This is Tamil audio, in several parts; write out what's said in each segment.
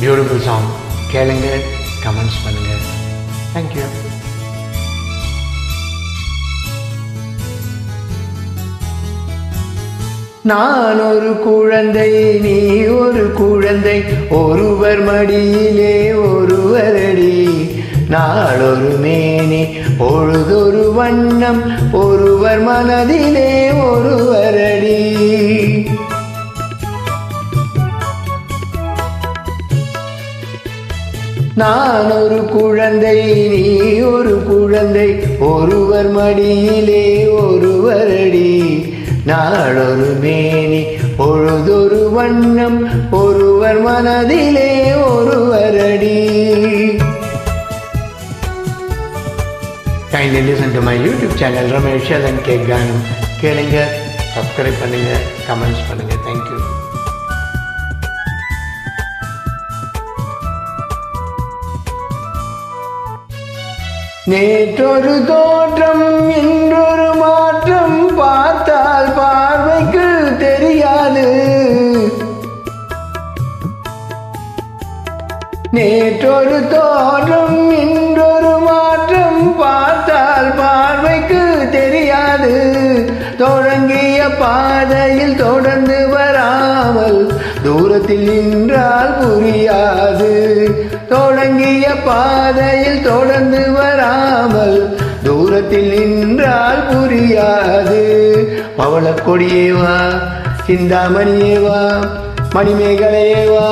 பியூட்டிஃபுல் சாங் கேளுங்க கமெண்ட்ஸ் பண்ணுங்க. தேங்க்யூ நான் ஒரு குழந்தை நீ ஒரு குழந்தை ஒருவர் மடியிலே ஒருவரடி. நாளொரு மேனி பொழுதொரு வண்ணம் ஒருவர் மனதிலே ஒருவரடி. நான் ஒரு குழந்தை நீ ஒரு குழந்தை. ஒருவர் மடியிலே ஒருவர் ஒருவரடி நாளொரு மேனி பொழுதொரு வண்ணம். ஒருவர் மனதிலே ஒருவர் அடி. Kindly listen to my YouTube channel Ramesh and cake கானம் கேளுங்க சப்ஸ்கிரைப் பண்ணுங்க கமெண்ட்ஸ் பண்ணுங்க. தேங்க்யூ நேற்றொரு தோற்றம் இன்றொரு மாற்றம் பார்த்தால் பார்வைக்கு தெரியாது. நேற்றொரு தோற்றம் இன்றொரு மாற்றம் பார்த்தால் பார்வைக்கு தெரியாது. தொடங்கிய பாதையில் தொடர்ந்து வராமல் தூரத்தில் நின்றால் புரியாது. தொடங்கிய பாதையில் தொடர்ந்து வராமல் தூரத்தில் நின்றால் புரியாது. பவளக்கொடியேவா சிந்தாமணியேவா மணிமேகலையேவா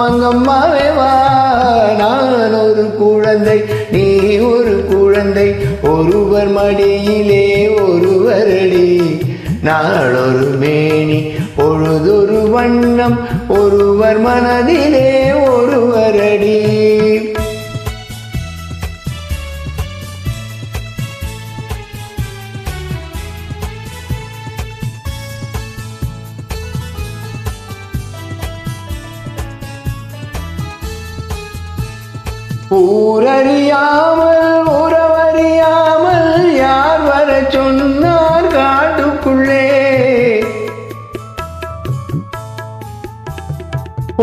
மங்கம்மாவேவா நான் ஒரு குழந்தை நீ ஒரு குழந்தை ஒருவர் மடியிலே ஒருவரடி நாளொரு மேனி பொழுது வண்ணம் ஒருவர் மனதிலே ஒருவரடி ஊரறியாமல்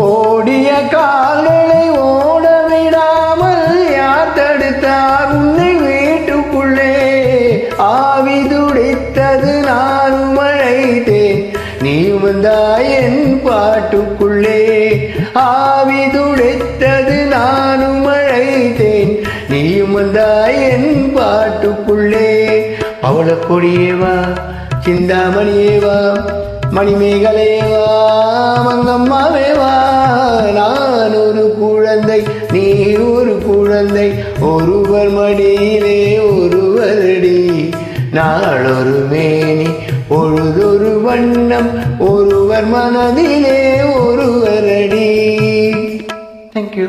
ஓடிய கால்களை ஓட விடாமல் யார் தடுத்தார் உன்னை வீட்டுக்குள்ளே? ஆவி துடித்தது நான் அழைத்தேன் நீ வந்தாய் என் பாட்டுக்குள்ளே. ஆவி துடித்தது நானும் மழைத்தேன். நீ வந்தாய் என் பாட்டுக்குள்ளே. அவளக் கொடியேவா சிந்தாமணியேவா மணிமேகலேவா மங்கம்மாவேவா நான் ஒரு குழந்தை நீ ஒரு குழந்தை. ஒருவர் மடியிலே ஒருவரடி நாளொரு மேனி பொழுதொரு வண்ணம். ஒருவர் மனதிலே ஒருவரடி தேங்க்யூ